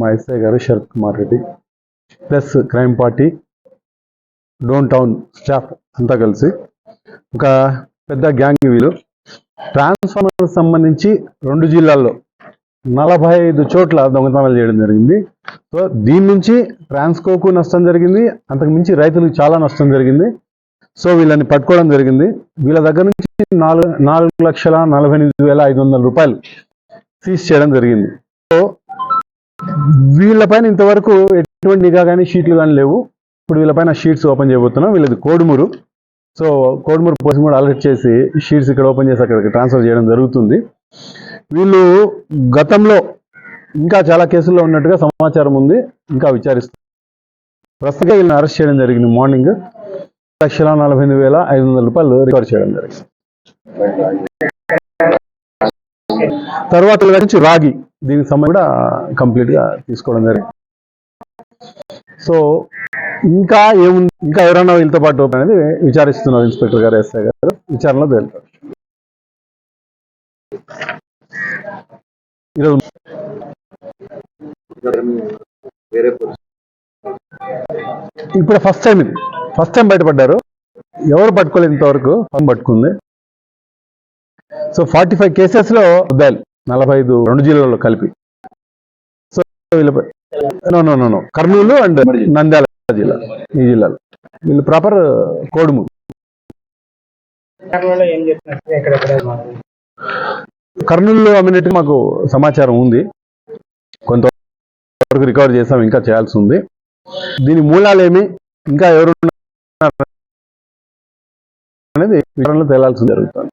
మా ఎస్ఐ గారు Sharath Kumar Reddy. Plus crime party Dhone town staff అంతా కలిసి ఒక పెద్ద గ్యాంగ్ వీళ్ళు. ట్రాన్స్ఫార్మర్ సంబంధించి రెండు జిల్లాల్లో నలభై ఐదు చోట్ల దొంగతనాలు చేయడం జరిగింది. సో దీని నుంచి ట్రాన్స్కోకు నష్టం జరిగింది. అంతకు మించి రైతులకు చాలా నష్టం జరిగింది. సో వీళ్ళని పట్టుకోవడం జరిగింది. వీళ్ళ దగ్గర నుంచి నాలుగు నాలుగు లక్షల నలభై ఎనిమిది వేల ఐదు వందల రూపాయలు సీజ్ చేయడం జరిగింది. సో వీళ్ళపైన ఇంతవరకు ఎటువంటి నిఘా కానీ షీట్లు కానీ లేవు. ఇప్పుడు వీళ్ళపైన షీట్స్ ఓపెన్ చేయబోతున్నాం. వీళ్ళది కోడుమూరు. సో కోడుమూరు పోలీసు కూడా అలర్ట్ చేసి షీట్స్ ఇక్కడ ఓపెన్ చేసి అక్కడికి ట్రాన్స్ఫర్ చేయడం జరుగుతుంది. వీళ్ళు గతంలో ఇంకా చాలా కేసుల్లో ఉన్నట్టుగా సమాచారం ఉంది. ఇంకా విచారిస్తారు ప్రస్తుతంగా వీళ్ళని అరెస్ట్ చేయడం జరిగింది మార్నింగ్. లక్షల నలభై ఎనిమిది వేల ఐదు వందల రూపాయలు రికవర్ చేయడం జరిగింది. తర్వాత నుంచి రాగి దీనికి సంబంధించి కూడా కంప్లీట్గా తీసుకోవడం జరిగింది. సో ఇంకా ఏముంది? ఇంకా ఎవరైనా వీళ్ళతో పాటు అనేది విచారిస్తున్నారు ఇన్స్పెక్టర్ గారు ఎస్ఐ గారు. విచారణలో తేలుతారు ఈరోజు ఇప్పుడు ఫస్ట్ టైం ఇది. ఫస్ట్ టైం బయటపడ్డారు. ఎవరు పట్టుకోలేదు ఇంతవరకు? పట్టుకుంది. సో ఫార్టీ ఫైవ్ కేసెస్లో నలభై ఐదు రెండు జిల్లాల్లో కలిపి. So వీళ్ళపై no no no Kurnool and Nandyal జిల్లా ఈ జిల్లాలో. వీళ్ళు ప్రాపర్ కోడుము. కర్నూలులో అమ్మినట్టు మాకు సమాచారం ఉంది. కొంతవరకు రికవర్ చేసాం ఇంకా చేయాల్సి ఉంది. దీని మూలాలేమి? ఇంకా ఎవరు అనేది వివరణలో తేలాల్సి జరుగుతుంది.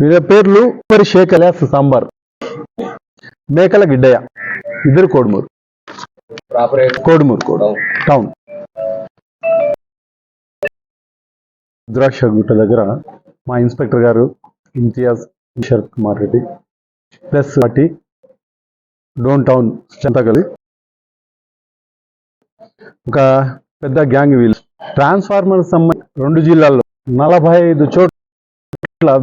వీళ్ళ పేర్లు మరి షేక్ అలియాస్ సాంబార్ మేకల గిడ్డయ్య ఇద్దరు కోడుమూరు. కోడుమూరు కోడు. టౌన్ రుద్రాక్ష గుట్ట దగ్గర మా ఇన్స్పెక్టర్ గారు Imtiyaz Sharath Kumar Reddy plus party Dhone town చింతకలి ఒక పెద్ద గ్యాంగ్ వీళ్ళు. ట్రాన్స్ఫార్మర్ సంబంధ రెండు జిల్లాల్లో నలభై ఐదు చోట్ల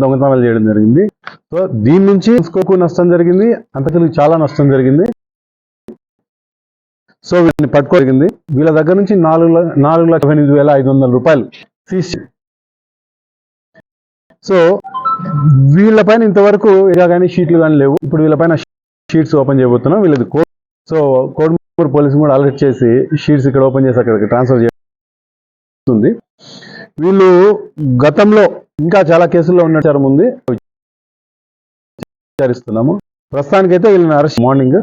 దొంగతనాలు చేయడం జరిగింది. సో దీని నుంచి స్కోకు నష్టం జరిగింది. అంతకు చాలా నష్టం జరిగింది. సో వీళ్ళని పట్టుకోగలిగింది వీళ్ళ దగ్గర నుంచి నాలుగు నాలుగు లక్షల ఎనిమిది వేల ఐదు వందల రూపాయలు సీజ్ సో వీళ్ళపైన ఇంతవరకు ఇలా కానీ షీట్లు కానీ లేవు. ఇప్పుడు వీళ్ళపైన షీట్స్ ఓపెన్ చేయబోతున్నాం. వీళ్ళది కోడ్ సో కోడ్మూరు పోలీసులు కూడా అలర్ట్ చేసి షీట్స్ ఇక్కడ ఓపెన్ చేసి అక్కడికి ట్రాన్స్ఫర్ చేస్తుంది. వీళ్ళు గతంలో ఇంకా చాలా కేసుల్లో ఉన్నట్టు ఉంది. విచారిస్తున్నాము. ప్రస్తుతానికైతే వీళ్ళని అరెస్ట్ మార్నింగ్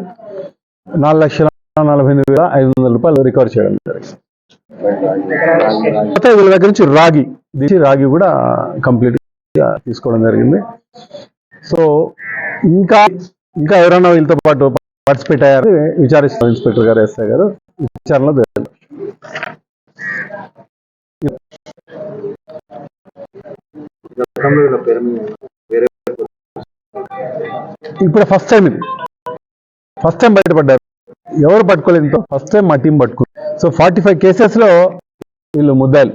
నాలుగు లక్షల నలభై ఎనిమిది వేల ఐదు వందల రూపాయలు రికవర్ చేయడం జరిగింది. వీళ్ళ దగ్గర నుంచి రాగి దీని రాగి కూడా కంప్లీట్గా తీసుకోవడం జరిగింది. సో ఇంకా ఇంకా ఎవరైనా వీళ్ళతో పాటు పార్టిసిపేట్ అయ్యారు? విచారిస్తున్నారు. ఇన్స్పెక్టర్ గారు ఎస్ఐ గారు. విచారణలో పేరు మీద? వేరే ఇప్పుడు ఫస్ట్ టైం ఇది. ఫస్ట్ టైం బయటపడ్డారు. ఎవరు పట్టుకోలేదు ఫస్ట్ టైం మా టీం పట్టుకుంది సో ఫార్టీ ఫైవ్ కేసెస్లో వీళ్ళు ముద్దాయిలు.